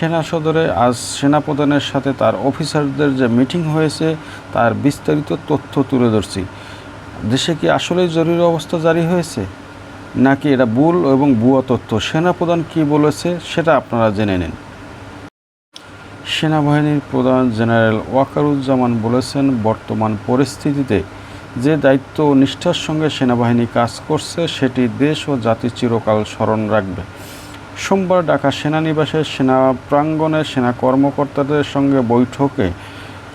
সেনা সদরে আজ সেনাপ্রধানের সাথে তার অফিসারদের যে মিটিং হয়েছে, তার বিস্তারিত তথ্য তুলে ধরছি। দেশে কি আসলেই জরুরি অবস্থা জারি হয়েছে? নাকি এটা ভুল এবং ভুয়া তথ্য? সেনাপ্রধান কি বলেছে সেটা আপনারা জেনে নিন। সেনাবাহিনীর প্রধান জেনারেল ওয়াকারুজ্জামান বলেছেন, বর্তমান পরিস্থিতিতে যে দায়িত্ব ও নিষ্ঠার সঙ্গে সেনাবাহিনী কাজ করছে, সেটি দেশ ও জাতি চিরকাল স্মরণ রাখবে। সোমবার ঢাকা সেনানিবাসের সেনা প্রাঙ্গণে সেনা কর্মকর্তাদের সঙ্গে বৈঠকে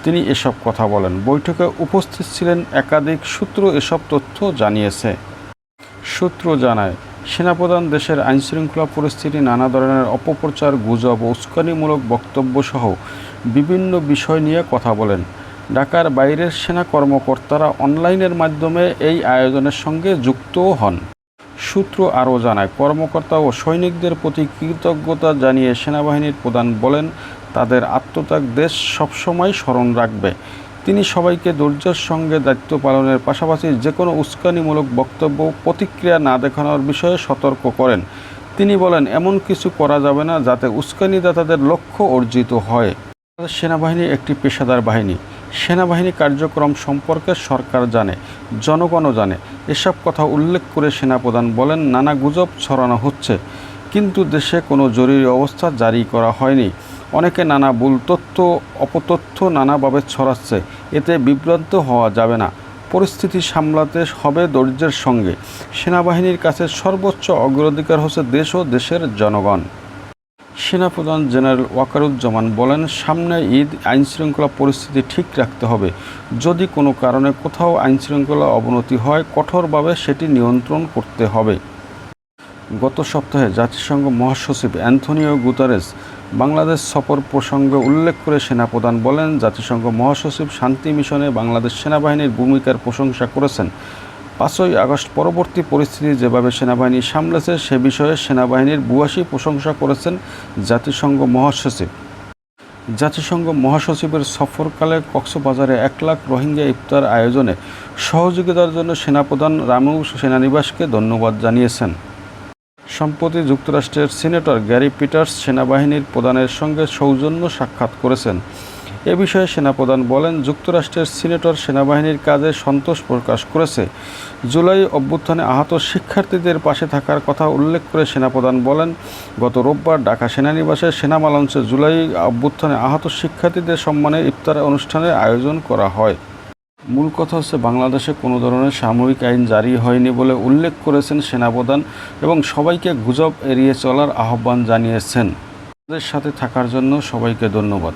তিনি এসব কথা বলেন। বৈঠকে উপস্থিত ছিলেন একাধিক সূত্র, এসব তথ্য জানিয়েছে। সূত্র জানায়, সেনাপ্রধান দেশের আইনশৃঙ্খলা পরিস্থিতি, নানা ধরনের অপপ্রচার, গুজব ও উস্কানিমূলক বক্তব্য সহ বিভিন্ন বিষয় নিয়ে কথা বলেন। ঢাকার বাইরের সেনা কর্মকর্তারা অনলাইনের মাধ্যমে এই আয়োজনের সঙ্গে যুক্তও হন। সূত্র আরও জানায়, কর্মকর্তা ও সৈনিকদের প্রতি কৃতজ্ঞতা জানিয়ে সেনাবাহিনীর প্রধান বলেন, তাদের আত্মত্যাগ দেশ সবসময় স্মরণ রাখবে। তিনি সবাইকে ধৈর্যের সঙ্গে দায়িত্ব পালনের পাশাপাশি যে কোনো উস্কানিমূলক বক্তব্য প্রতিক্রিয়া না দেখানোর বিষয়ে সতর্ক করেন। তিনি বলেন, এমন কিছু করা যাবে না যাতে উস্কানিদাতাদের লক্ষ্য অর্জিত হয়। সেনাবাহিনী একটি পেশাদার বাহিনী। সেনাবাহিনী কার্যক্রম সম্পর্কে সরকার জানে, জনগণও জানে। এসব কথা উল্লেখ করে সেনাপ্রধান বলেন, নানা গুজব ছড়ানো হচ্ছে, কিন্তু দেশে কোনো জরুরি অবস্থা জারি করা হয়নি। অনেকে নানা ভুল তথ্য, অপতথ্য নানাভাবে ছড়াচ্ছে। এতে বিভ্রান্ত হওয়া যাবে না। পরিস্থিতি সামলাতে হবে ধৈর্যের সঙ্গে। সেনাবাহিনীর কাছে সর্বোচ্চ অগ্রাধিকার হচ্ছে দেশ ও দেশের জনগণ। সেনাপ্রধান জেনারেল ওয়াকারুজ্জামান বলেন, সামনে ঈদ, আইনশৃঙ্খলা পরিস্থিতি ঠিক রাখতে হবে। যদি কোনো কারণে কোথাও আইনশৃঙ্খলা অবনতি হয়, কঠোরভাবে সেটি নিয়ন্ত্রণ করতে হবে। গত সপ্তাহে জাতিসংঘ মহাসচিব অ্যান্থনিও গুতারেস বাংলাদেশ সফর প্রসঙ্গে উল্লেখ করে সেনাপ্রধান বলেন, জাতিসংঘ মহাসচিব শান্তি মিশনে বাংলাদেশ সেনাবাহিনীর ভূমিকার প্রশংসা করেছেন। পাঁচই আগস্ট পরবর্তী পরিস্থিতি যেভাবে সেনাবাহিনী সামলেছে, সে বিষয়ে সেনাবাহিনীর ভূয়াসী প্রশংসা করেছেন জাতিসংঘ মহাসচিব। জাতিসংঘ মহাসচিবের সফরকালে কক্সবাজারে এক লাখ রোহিঙ্গা ইফতার আয়োজনে সহযোগিতার জন্য সেনাপ্রধান রামু সেনানিবাসকে ধন্যবাদ জানিয়েছেন। সম্প্রতি যুক্তরাষ্ট্রের সিনেটর গ্যারি পিটার্স সেনাবাহিনীর প্রধানের সঙ্গে সৌজন্য সাক্ষাৎ করেছেন। এ বিষয়ে সেনাপ্রধান বলেন, যুক্তরাষ্ট্রের সিনেটর সেনাবাহিনীর কাজে সন্তোষ প্রকাশ করেছে। জুলাই অভ্যুত্থানে আহত শিক্ষার্থীদের পাশে থাকার কথা উল্লেখ করে সেনাপ্রধান বলেন, গত রোববার ঢাকা সেনানিবাসে সেনা লঞ্চে জুলাই অভ্যুত্থানে আহত শিক্ষার্থীদের সম্মানে ইফতার অনুষ্ঠানের আয়োজন করা হয়। মূল কথা হচ্ছে, বাংলাদেশে কোনো ধরনের সাময়িক আইন জারি হয়নি বলে উল্লেখ করেছেন সেনাপ্রধান এবং সবাইকে গুজব এড়িয়ে চলার আহ্বান জানিয়েছেন। তাদের সাথে থাকার জন্য সবাইকে ধন্যবাদ।